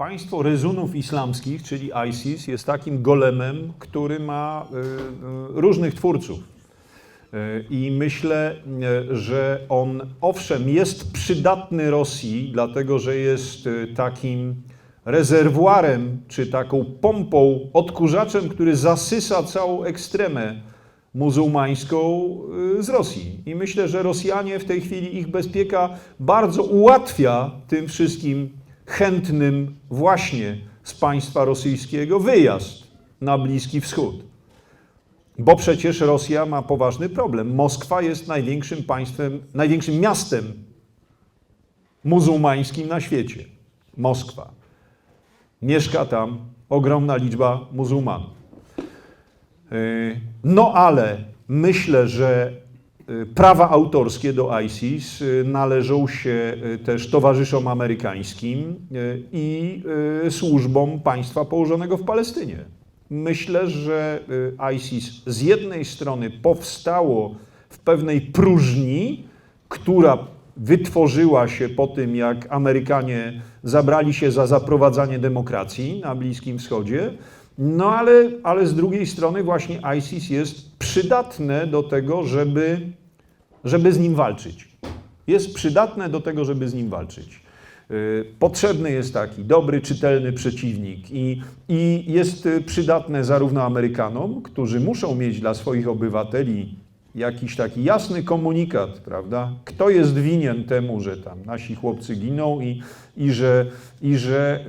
państwo rezunów islamskich, czyli ISIS, jest takim golemem, który ma y, y, różnych twórców. Y, I myślę, że on owszem jest przydatny Rosji, dlatego że jest takim rezerwuarem czy taką pompą, odkurzaczem, który zasysa całą ekstremę muzułmańską z Rosji. I myślę, że Rosjanie w tej chwili ich bezpieka bardzo ułatwia tym wszystkim chętnym właśnie z państwa rosyjskiego wyjazd na Bliski Wschód. Bo przecież Rosja ma poważny problem. Moskwa jest największym państwem, największym miastem muzułmańskim na świecie. Moskwa. Mieszka tam ogromna liczba muzułmanów. Yy, No ale myślę, że prawa autorskie do ISIS yy, należą się yy, też towarzyszom amerykańskim i służbom państwa położonego w Palestynie. Myślę, że ISIS z jednej strony powstało w pewnej próżni, która wytworzyła się po tym, jak Amerykanie zabrali się za zaprowadzanie demokracji na Bliskim Wschodzie. No ale, ale z drugiej strony właśnie ISIS jest przydatne do tego, żeby, żeby z nim walczyć. Jest przydatne do tego, żeby z nim walczyć. Yy, Potrzebny jest taki dobry, czytelny przeciwnik i, i jest y, przydatne zarówno Amerykanom, którzy muszą mieć dla swoich obywateli jakiś taki jasny komunikat, prawda? Kto jest winien temu, że tam nasi chłopcy giną i, i że, i że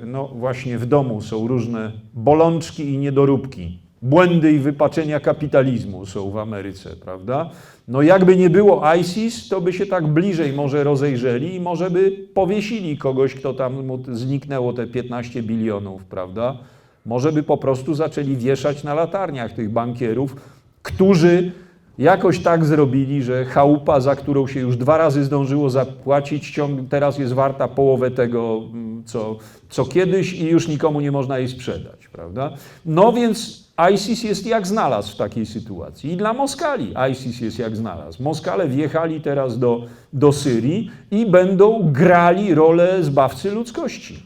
yy, no właśnie w domu są różne bolączki i niedoróbki. Błędy i wypaczenia kapitalizmu są w Ameryce, prawda? No jakby nie było ISIS, to by się tak bliżej może rozejrzeli i może by powiesili kogoś, kto tam mu zniknęło te 15 bilionów, prawda? Może by po prostu zaczęli wieszać na latarniach tych bankierów, którzy jakoś tak zrobili, że chałupa, za którą się już dwa razy zdążyło zapłacić, teraz jest warta połowę tego, mm, co, co kiedyś i już nikomu nie można jej sprzedać, prawda? No więc ISIS jest jak znalazł w takiej sytuacji. I dla Moskali ISIS jest jak znalazł. Moskale wjechali teraz do, do Syrii i będą grali rolę zbawcy ludzkości.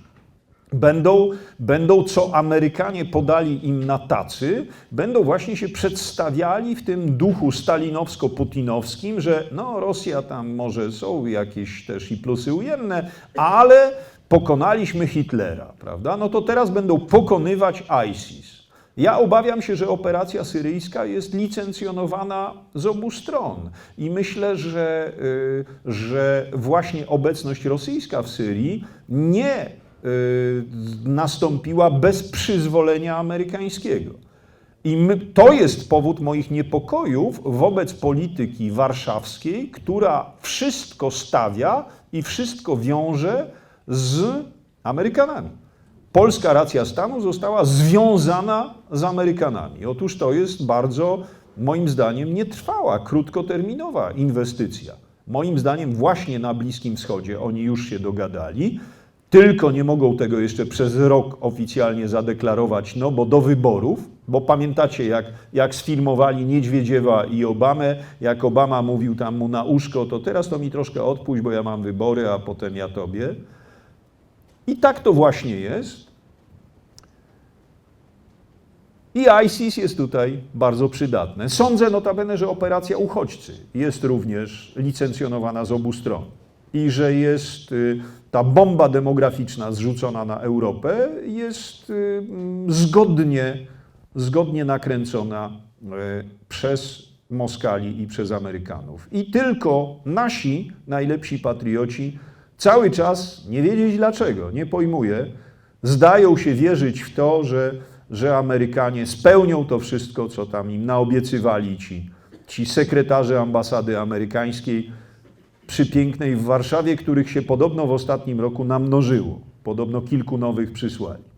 Będą, będą, co Amerykanie podali im na tacy, będą właśnie się przedstawiali w tym duchu stalinowsko-putinowskim, że no Rosja tam może są jakieś też i plusy ujemne, ale pokonaliśmy Hitlera, prawda? No to teraz będą pokonywać ISIS. Ja obawiam się, że operacja syryjska jest licencjonowana z obu stron i myślę, że, y, że właśnie obecność rosyjska w Syrii nie nastąpiła bez przyzwolenia amerykańskiego. I my, to jest powód moich niepokojów wobec polityki warszawskiej, która wszystko stawia i wszystko wiąże z Amerykanami. Polska racja stanu została związana z Amerykanami. Otóż to jest bardzo, moim zdaniem, nietrwała, krótkoterminowa inwestycja. Moim zdaniem właśnie na Bliskim Wschodzie oni już się dogadali, tylko nie mogą tego jeszcze przez rok oficjalnie zadeklarować, no bo do wyborów, bo pamiętacie jak, jak sfilmowali Niedźwiedziewa i Obamę, jak Obama mówił tam mu na uszko, to teraz to mi troszkę odpuść, bo ja mam wybory, a potem ja tobie. I tak to właśnie jest. I ISIS jest tutaj bardzo przydatne. Sądzę notabene, że operacja uchodźcy jest również licencjonowana z obu stron i że jest y, ta bomba demograficzna zrzucona na Europę jest y, mm, zgodnie, zgodnie nakręcona y, przez Moskali i przez Amerykanów. I tylko nasi najlepsi patrioci cały czas, nie wiedzieć dlaczego, nie pojmuję, zdają się wierzyć w to, że, że Amerykanie spełnią to wszystko, co tam im naobiecywali ci, ci sekretarze ambasady amerykańskiej przy pięknej w Warszawie, których się podobno w ostatnim roku namnożyło. Podobno kilku nowych przysłali.